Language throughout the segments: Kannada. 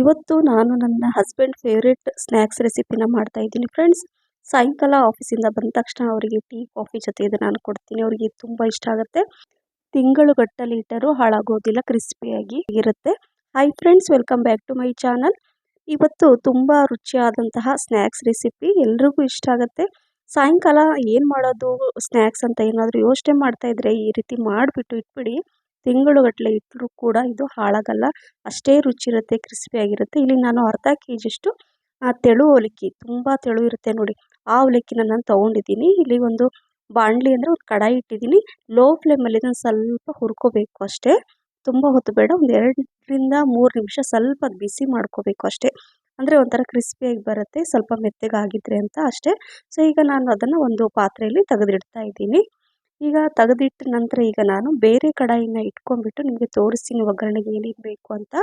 ಇವತ್ತು ನಾನು ನನ್ನ ಹಸ್ಬೆಂಡ್ ಫೇವ್ರೆಟ್ ಸ್ನ್ಯಾಕ್ಸ್ ರೆಸಿಪಿನ ಮಾಡ್ತಾ ಇದ್ದೀನಿ ಫ್ರೆಂಡ್ಸ್ ಸಾಯಂಕಾಲ ಆಫೀಸಿಂದ ಬಂದ ತಕ್ಷಣ ಅವರಿಗೆ ಟೀ ಕಾಫಿ ಜೊತೆ ಇದು ನಾನು ಕೊಡ್ತೀನಿ. ಅವರಿಗೆ ತುಂಬ ಇಷ್ಟ ಆಗುತ್ತೆ. ತಿಂಗಳು ಗಟ್ಟಲಿ ಇಟ್ಟರೂ ಹಾಳಾಗೋದಿಲ್ಲ ಕ್ರಿಸ್ಪಿಯಾಗಿ ಇರುತ್ತೆ. Hi friends welcome back to my channel ಇವತ್ತು ತುಂಬ ರುಚಿಯಾದಂತಹ ಸ್ನ್ಯಾಕ್ಸ್ ರೆಸಿಪಿ ಎಲ್ರಿಗೂ ಇಷ್ಟ ಆಗುತ್ತೆ. ಸಾಯಂಕಾಲ ಏನು ಮಾಡೋದು ಸ್ನ್ಯಾಕ್ಸ್ ಅಂತ ಏನಾದರೂ ಯೋಚನೆ ಮಾಡ್ತಾಯಿದ್ರೆ ಈ ರೀತಿ ಮಾಡಿಬಿಟ್ಟು ಇಟ್ಬಿಡಿ. ತಿಂಗಳುಗಟ್ಟಲೆ ಇಟ್ಟರೂ ಕೂಡ ಇದು ಹಾಳಾಗಲ್ಲ. ಅಷ್ಟೇ ರುಚಿ ಇರುತ್ತೆ ಕ್ರಿಸ್ಪಿಯಾಗಿರುತ್ತೆ ಇಲ್ಲಿ ನಾನು ಅರ್ಧ ಕೆ ಜಿಯಷ್ಟು ತೆಳು ಅವಲಕ್ಕಿ, ತುಂಬ ತೆಳು ಇರುತ್ತೆ ನೋಡಿ. ಆ ಅವಲಕ್ಕಿನ ನಾನು ತೊಗೊಂಡಿದ್ದೀನಿ. ಇಲ್ಲಿ ಒಂದು ಬಾಣಲಿ ಅಂದರೆ ಒಂದು ಕಡಾಯಿ ಇಟ್ಟಿದ್ದೀನಿ. ಲೋ ಫ್ಲೇಮಲ್ಲಿ ಇದನ್ನು ಸ್ವಲ್ಪ ಹುರ್ಕೋಬೇಕು ಅಷ್ಟೇ. ತುಂಬ ಹೊತ್ತು ಬೇಡ ಒಂದು ಎರಡರಿಂದ ಮೂರು ನಿಮಿಷ ಸ್ವಲ್ಪ ಬಿಸಿ ಮಾಡ್ಕೋಬೇಕು ಅಷ್ಟೇ. ಅಂದರೆ ಒಂಥರ ಕ್ರಿಸ್ಪಿಯಾಗಿ ಬರುತ್ತೆ, ಸ್ವಲ್ಪ ಮೆತ್ತಗಾಗಿದ್ರೆ ಅಂತ ಅಷ್ಟೇ. ಸೊ, ಈಗ ನಾನು ಅದನ್ನು ಒಂದು ಪಾತ್ರೆಯಲ್ಲಿ ತೆಗೆದಿಡ್ತಾ ಇದ್ದೀನಿ. ಈಗ ತೆಗೆದಿಟ್ಟ ನಂತರ ಈಗ ನಾನು ಬೇರೆ ಕಡಾಯಿನ ಇಟ್ಕೊಂಡ್ಬಿಟ್ಟು ನಿಮಗೆ ತೋರಿಸ್ತೀನಿ ಒಗ್ಗರಣೆಗೆ ಏನೇನು ಬೇಕು ಅಂತ.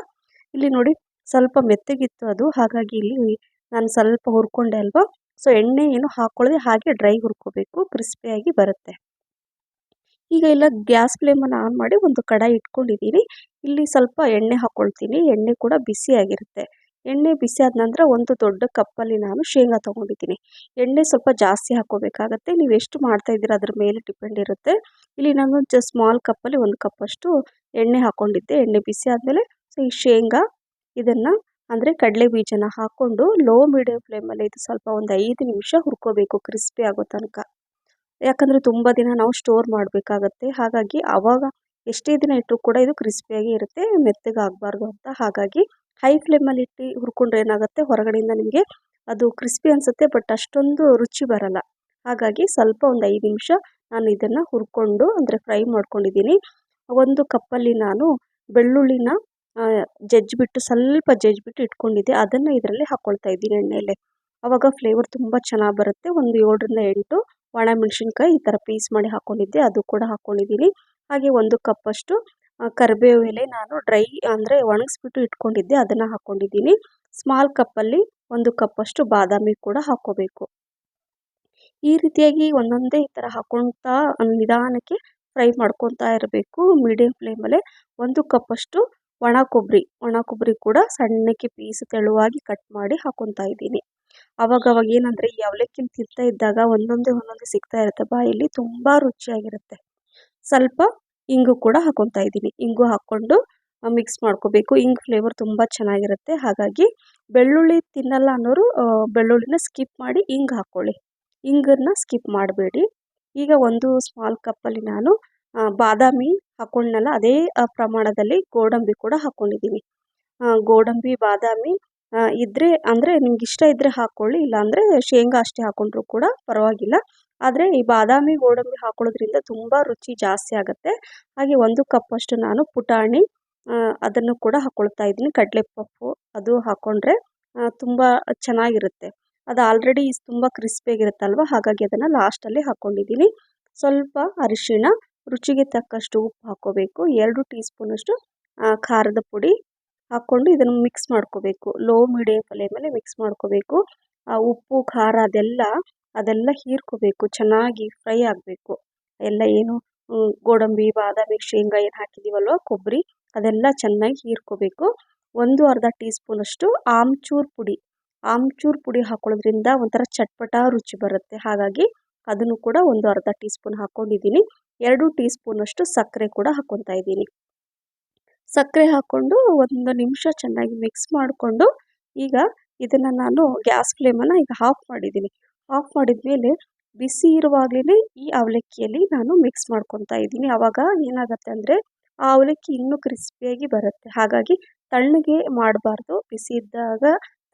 ಇಲ್ಲಿ ನೋಡಿ ಸ್ವಲ್ಪ ಮೆತ್ತಗಿತ್ತು ಅದು, ಹಾಗಾಗಿ ಇಲ್ಲಿ ನಾನು ಸ್ವಲ್ಪ ಹುರ್ಕೊಂಡೆ ಅಲ್ವಾ? ಸೊ ಎಣ್ಣೆ ಏನು ಹಾಕೊಳ್ಳದೆ ಹಾಗೆ ಡ್ರೈ ಹುರ್ಕೋಬೇಕು ಕ್ರಿಸ್ಪಿಯಾಗಿ ಬರುತ್ತೆ. ಈಗ ಎಲ್ಲ ಗ್ಯಾಸ್ ಫ್ಲೇಮನ್ನು ಆನ್ ಮಾಡಿ ಒಂದು ಕಡಾಯಿ ಇಟ್ಕೊಂಡಿದ್ದೀನಿ. ಇಲ್ಲಿ ಸ್ವಲ್ಪ ಎಣ್ಣೆ ಹಾಕ್ಕೊಳ್ತೀನಿ ಎಣ್ಣೆ ಕೂಡ ಬಿಸಿಯಾಗಿರುತ್ತೆ. ಎಣ್ಣೆ ಬಿಸಿ ಆದ ನಂತರ ಒಂದು ದೊಡ್ಡ ಕಪ್ಪಲ್ಲಿ ನಾನು ಶೇಂಗಾ ತೊಗೊಂಡಿದ್ದೀನಿ. ಎಣ್ಣೆ ಸ್ವಲ್ಪ ಜಾಸ್ತಿ ಹಾಕ್ಕೋಬೇಕಾಗತ್ತೆ. ನೀವು ಎಷ್ಟು ಮಾಡ್ತಾ ಇದ್ದೀರಾ ಅದ್ರ ಮೇಲೆ ಡಿಪೆಂಡ್ ಇರುತ್ತೆ. ಇಲ್ಲಿ ನಾನು ಜಸ್ಟ್ ಸ್ಮಾಲ್ ಕಪ್ಪಲ್ಲಿ ಒಂದು ಕಪ್ಪಷ್ಟು ಎಣ್ಣೆ ಹಾಕ್ಕೊಂಡಿದ್ದೆ ಎಣ್ಣೆ ಬಿಸಿ ಆದಮೇಲೆ ಸೊ, ಈ ಶೇಂಗಾ, ಇದನ್ನು ಅಂದರೆ ಕಡಲೆ ಬೀಜನ ಹಾಕ್ಕೊಂಡು ಲೋ ಮೀಡಿಯಂ ಫ್ಲೇಮಲ್ಲಿ ಇದು ಸ್ವಲ್ಪ ಒಂದು ಐದು ನಿಮಿಷ ಹುರ್ಕೋಬೇಕು. ಕ್ರಿಸ್ಪಿ ಆಗೋ ತನಕ. ಯಾಕಂದರೆ ತುಂಬ ದಿನ ನಾವು ಸ್ಟೋರ್ ಮಾಡಬೇಕಾಗತ್ತೆ. ಹಾಗಾಗಿ ಆವಾಗ ಎಷ್ಟೇ ದಿನ ಇಟ್ಟರು ಕೂಡ ಇದು ಕ್ರಿಸ್ಪಿಯಾಗಿ ಇರುತ್ತೆ. ಮೆತ್ತಗೆ ಆಗಬಾರ್ದು ಅಂತ. ಹಾಗಾಗಿ ಹೈ ಫ್ಲೇಮಲ್ಲಿ ಇಟ್ಟು ಹುರ್ಕೊಂಡ್ರೆ ಏನಾಗುತ್ತೆ? ಹೊರಗಡೆಯಿಂದ ನಿಮಗೆ ಅದು ಕ್ರಿಸ್ಪಿ ಅನಿಸುತ್ತೆ, ಬಟ್ ಅಷ್ಟೊಂದು ರುಚಿ ಬರಲ್ಲ. ಹಾಗಾಗಿ ಸ್ವಲ್ಪ ಒಂದು ಐದು ನಿಮಿಷ ನಾನು ಇದನ್ನು ಹುರ್ಕೊಂಡು, ಅಂದರೆ ಫ್ರೈ ಮಾಡ್ಕೊಂಡಿದ್ದೀನಿ. ಒಂದು ಕಪ್ಪಲ್ಲಿ ನಾನು ಬೆಳ್ಳುಳ್ಳಿನ ಜಜ್ಜಿಬಿಟ್ಟು, ಸ್ವಲ್ಪ ಜಜ್ಜಿಬಿಟ್ಟು ಇಟ್ಕೊಂಡಿದ್ದೆ. ಅದನ್ನು ಇದರಲ್ಲಿ ಹಾಕ್ಕೊಳ್ತಾ ಇದ್ದೀನಿ ಎಣ್ಣೆಯಲ್ಲೇ. ಆವಾಗ ಫ್ಲೇವರ್ ತುಂಬ ಚೆನ್ನಾಗಿ ಬರುತ್ತೆ. ಒಂದು ಏಳರಿಂದ ಎಂಟು ಒಣಮೆಣ್ಸಿನ್ಕಾಯಿ ಈ ಥರ ಪೀಸ್ ಮಾಡಿ ಹಾಕ್ಕೊಂಡಿದ್ದೆ ಅದು ಕೂಡ ಹಾಕ್ಕೊಂಡಿದ್ದೀನಿ ಹಾಗೆ ಒಂದು ಕಪ್ಪಷ್ಟು ಕರಿಬೇವು ಎಲೆ ನಾನು ಡ್ರೈ ಅಂದರೆ ಒಣಗಿಸ್ಬಿಟ್ಟು ಇಟ್ಕೊಂಡಿದ್ದೆ, ಅದನ್ನು ಹಾಕ್ಕೊಂಡಿದ್ದೀನಿ ಸ್ಮಾಲ್ ಕಪ್ಪಲ್ಲಿ ಒಂದು ಕಪ್ಪಷ್ಟು ಬಾದಾಮಿ ಕೂಡ ಹಾಕ್ಕೋಬೇಕು ಈ ರೀತಿಯಾಗಿ ಒಂದೊಂದೇ ಈ ಥರ ಹಾಕ್ಕೊಳ್ತಾ ನಿಧಾನಕ್ಕೆ ಫ್ರೈ ಮಾಡ್ಕೊತಾ ಇರಬೇಕು. ಮೀಡಿಯಂ ಫ್ಲೇಮಲ್ಲೇ ಒಂದು ಕಪ್ಪಷ್ಟು ಒಣ ಕೊಬ್ಬರಿ ಒಣ ಕೊಬ್ಬರಿ ಕೂಡ ಸಣ್ಣಕ್ಕೆ ಪೀಸ್ ತೆಳುವಾಗಿ ಕಟ್ ಮಾಡಿ ಹಾಕೊತಾ ಇದ್ದೀನಿ. ಅವಾಗ ಅವಾಗ ಏನಂದರೆ ಈ ಅವಲಕ್ಕಿನ ತಿಂತಾ ಇದ್ದಾಗ ಒಂದೊಂದೇ ಒಂದೊಂದೇ ಸಿಗ್ತಾ ಇರುತ್ತೆ, ಬಾಯಲ್ಲಿ ತುಂಬ ರುಚಿಯಾಗಿರುತ್ತೆ. ಸ್ವಲ್ಪ ಇಂಗು ಕೂಡ ಹಾಕೊತಾ ಇದ್ದೀನಿ. ಇಂಗು ಹಾಕ್ಕೊಂಡು ಮಿಕ್ಸ್ ಮಾಡ್ಕೋಬೇಕು. ಇಂಗು ಫ್ಲೇವರ್ ತುಂಬ ಚೆನ್ನಾಗಿರುತ್ತೆ. ಹಾಗಾಗಿ, ಬೆಳ್ಳುಳ್ಳಿ ತಿನ್ನಲ್ಲ ಅನ್ನೋರು ಬೆಳ್ಳುಳ್ಳಿನ ಸ್ಕಿಪ್ ಮಾಡಿ ಇಂಗು ಹಾಕ್ಕೊಳ್ಳಿ ಇಂಗನ್ನು ಸ್ಕಿಪ್ ಮಾಡಬೇಡಿ. ಈಗ ಒಂದು ಸ್ಮಾಲ್ ಕಪ್ಪಲ್ಲಿ ನಾನು ಬಾದಾಮಿ ಹಾಕ್ಕೊಂಡ್ನಲ್ಲ ಅದೇ ಪ್ರಮಾಣದಲ್ಲಿ ಗೋಡಂಬಿ ಕೂಡ ಹಾಕ್ಕೊಂಡಿದ್ದೀನಿ ಗೋಡಂಬಿ, ಬಾದಾಮಿ ಇದ್ದರೆ ಅಂದರೆ ನಿಮ್ಗೆ ಇಷ್ಟ ಇದ್ದರೆ ಹಾಕ್ಕೊಳ್ಳಿ ಇಲ್ಲಾಂದರೆ ಶೇಂಗಾ ಅಷ್ಟೇ ಹಾಕ್ಕೊಂಡ್ರೂ ಕೂಡ ಪರವಾಗಿಲ್ಲ. ಆದರೆ ಈ ಬಾದಾಮಿ, ಗೋಡಂಬಿ ಹಾಕೊಳ್ಳೋದ್ರಿಂದ ತುಂಬ ರುಚಿ ಜಾಸ್ತಿ ಆಗುತ್ತೆ. ಹಾಗೆ ಒಂದು ಕಪ್ಪಷ್ಟು ನಾನು ಪುಟಾಣಿ ಅದನ್ನು ಕೂಡ ಹಾಕ್ಕೊಳ್ತಾ ಇದ್ದೀನಿ. ಕಡಲೆ ಪಪ್ಪು ಅದು ಹಾಕ್ಕೊಂಡ್ರೆ ತುಂಬ ಚೆನ್ನಾಗಿರುತ್ತೆ. ಅದು ಆಲ್ರೆಡಿ ತುಂಬ ಕ್ರಿಸ್ಪಿಯಾಗಿರುತ್ತಲ್ವ ಹಾಗಾಗಿ ಅದನ್ನು ಲಾಸ್ಟಲ್ಲಿ ಹಾಕ್ಕೊಂಡಿದ್ದೀನಿ ಸ್ವಲ್ಪ ಅರಿಶಿಣ, ರುಚಿಗೆ ತಕ್ಕಷ್ಟು ಉಪ್ಪು ಹಾಕ್ಕೋಬೇಕು ಎರಡು ಟೀ ಸ್ಪೂನಷ್ಟು ಖಾರದ ಪುಡಿ ಹಾಕ್ಕೊಂಡು ಇದನ್ನು ಮಿಕ್ಸ್ ಮಾಡ್ಕೋಬೇಕು. ಲೋ ಮೀಡಿಯಮ್ ಮೇಲೆ ಮಿಕ್ಸ್ ಮಾಡ್ಕೋಬೇಕು. ಆ ಉಪ್ಪು, ಖಾರ ಅದೆಲ್ಲ ಅದೆಲ್ಲ ಹೀರ್ಕೋಬೇಕು. ಚೆನ್ನಾಗಿ ಫ್ರೈ ಆಗಬೇಕು. ಎಲ್ಲ ಏನು ಗೋಡಂಬಿ, ಬಾದಾಮಿ, ಶೇಂಗಾ ಏನು ಹಾಕಿದ್ದೀವಲ್ವ ಕೊಬ್ಬರಿ, ಅದೆಲ್ಲ ಚೆನ್ನಾಗಿ ಹೀರ್ಕೋಬೇಕು. ಒಂದು ಅರ್ಧ ಟೀ ಸ್ಪೂನಷ್ಟು ಆಮ್ಚೂರು ಪುಡಿ. ಆಮ್ಚೂರು ಪುಡಿ ಹಾಕೊಳ್ಳೋದ್ರಿಂದ ಒಂಥರ ಚಟ್ಪಟ ರುಚಿ ಬರುತ್ತೆ. ಹಾಗಾಗಿ ಅದನ್ನು ಕೂಡ ಒಂದು ಅರ್ಧ ಟೀ ಸ್ಪೂನ್ ಹಾಕ್ಕೊಂಡಿದ್ದೀನಿ ಎರಡು ಟೀ ಸ್ಪೂನಷ್ಟು ಸಕ್ಕರೆ ಕೂಡ ಹಾಕ್ಕೊತಾ ಇದ್ದೀನಿ. ಸಕ್ಕರೆ ಹಾಕ್ಕೊಂಡು ಒಂದು ನಿಮಿಷ ಚೆನ್ನಾಗಿ ಮಿಕ್ಸ್ ಮಾಡಿಕೊಂಡು ಈಗ ಇದನ್ನು ನಾನು ಗ್ಯಾಸ್ ಫ್ಲೇಮನ್ನು ಈಗ ಆಫ್ ಮಾಡಿದ್ದೀನಿ. ಆಫ್ ಮಾಡಿದ ಮೇಲೆ ಬಿಸಿ ಇರುವಾಗಲೇ ಈ ಅವಲಕ್ಕಿಯಲ್ಲಿ ನಾನು ಮಿಕ್ಸ್ ಮಾಡ್ಕೊತಾ ಇದ್ದೀನಿ. ಆವಾಗ ಏನಾಗುತ್ತೆ ಅಂದರೆ ಆ ಅವಲಕ್ಕಿ ಇನ್ನೂ ಕ್ರಿಸ್ಪಿಯಾಗಿ ಬರುತ್ತೆ. ಹಾಗಾಗಿ ತಣ್ಣಗೆ ಮಾಡಬಾರ್ದು. ಬಿಸಿ ಇದ್ದಾಗ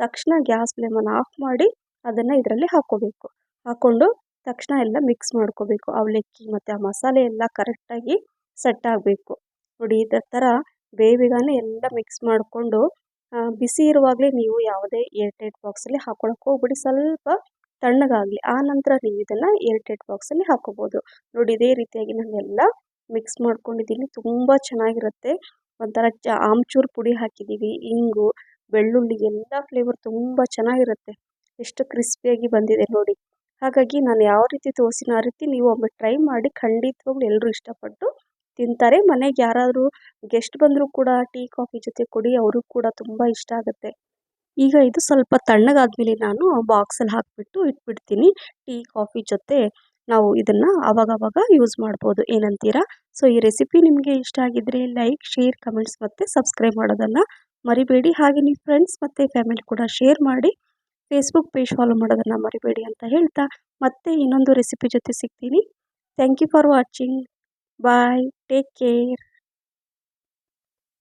ತಕ್ಷಣ ಗ್ಯಾಸ್ ಫ್ಲೇಮನ್ನು ಆಫ್ ಮಾಡಿ ಅದನ್ನು ಇದರಲ್ಲಿ ಹಾಕ್ಕೋಬೇಕು ಹಾಕ್ಕೊಂಡು ತಕ್ಷಣ ಎಲ್ಲ ಮಿಕ್ಸ್ ಮಾಡ್ಕೋಬೇಕು. ಅವಲಕ್ಕಿ ಮತ್ತು ಆ ಮಸಾಲೆ ಎಲ್ಲ ಕರೆಕ್ಟಾಗಿ ಸೆಟ್ ಆಗಬೇಕು. ನೋಡಿ, ಇದೇ ಥರ ಬೇಗನೆ ಎಲ್ಲ ಮಿಕ್ಸ್ ಮಾಡಿಕೊಂಡು ಬಿಸಿ ಇರುವಾಗಲೇ ನೀವು ಯಾವುದೇ ಏರ್ಟೈಟ್ ಬಾಕ್ಸಲ್ಲಿ ಹಾಕ್ಕೊಳಕ್ಕೆ ಹೋಗ್ಬಿಡಿ. ಸ್ವಲ್ಪ ತಣ್ಣಗಾಗಲಿ. ಆ ನಂತರ ನೀವು ಇದನ್ನು ಏರ್ಟೈಟ್ ಬಾಕ್ಸಲ್ಲಿ ಹಾಕ್ಕೋಬೋದು ನೋಡಿ, ಇದೇ ರೀತಿಯಾಗಿ ನಾನೆಲ್ಲ ಮಿಕ್ಸ್ ಮಾಡ್ಕೊಂಡಿದ್ದೀನಿ. ತುಂಬ ಚೆನ್ನಾಗಿರುತ್ತೆ. ಒಂಥರ ಚ, ಆಮ್ಚೂರು ಪುಡಿ ಹಾಕಿದ್ದೀವಿ, ಇಂಗು, ಬೆಳ್ಳುಳ್ಳಿ, ಎಲ್ಲ ಫ್ಲೇವರ್ ತುಂಬ ಚೆನ್ನಾಗಿರುತ್ತೆ. ಎಷ್ಟು ಕ್ರಿಸ್ಪಿಯಾಗಿ ಬಂದಿದೆ ನೋಡಿ. ಹಾಗಾಗಿ ನಾನು ಯಾವ ರೀತಿ ತೋರಿಸಿನ ಆ ರೀತಿ ನೀವು ಒಮ್ಮೆ ಟ್ರೈ ಮಾಡಿ ಖಂಡಿತವಾಗ್ಲೂ ಎಲ್ಲರೂ ಇಷ್ಟಪಟ್ಟು ತಿಂತಾರೆ. ಮನೆಗೆ ಯಾರಾದರೂ ಗೆಸ್ಟ್ ಬಂದರೂ ಕೂಡ ಟೀ ಕಾಫಿ ಜೊತೆ ಕೊಡಿ, ಅವ್ರಿಗೂ ಕೂಡ ತುಂಬ ಇಷ್ಟ ಆಗುತ್ತೆ. ಈಗ ಇದು ಸ್ವಲ್ಪ ತಣ್ಣಗಾದ್ಮೇಲೆ ನಾನು ಬಾಕ್ಸಲ್ಲಿ ಹಾಕಿಬಿಟ್ಟು ಇಟ್ಬಿಡ್ತೀನಿ. ಟೀ ಕಾಫಿ ಜೊತೆ ನಾವು ಇದನ್ನು ಆವಾಗವಾಗ ಯೂಸ್ ಮಾಡ್ಬೋದು. ಏನಂತೀರಾ? ಸೊ ಈ ರೆಸಿಪಿ ನಿಮಗೆ ಇಷ್ಟ ಆಗಿದ್ದರೆ ಲೈಕ್ ಶೇರ್ ಕಮೆಂಟ್ಸ್ ಮತ್ತು ಸಬ್ಸ್ಕ್ರೈಬ್ ಮಾಡೋದನ್ನು ಮರಿಬೇಡಿ. ಹಾಗೆ ನಿಮ್ಮ ಫ್ರೆಂಡ್ಸ್ ಮತ್ತು ಫ್ಯಾಮಿಲಿ ಕೂಡ ಶೇರ್ ಮಾಡಿ ಫೇಸ್ಬುಕ್ ಪೇಜ್ ಫಾಲೋ ಮಾಡೋದನ್ನು ಮರಿಬೇಡಿ ಅಂತ ಹೇಳ್ತಾ ಮತ್ತೆ ಇನ್ನೊಂದು ರೆಸಿಪಿ ಜೊತೆ ಸಿಗ್ತೀನಿ. Thank you for watching Bye. Take care.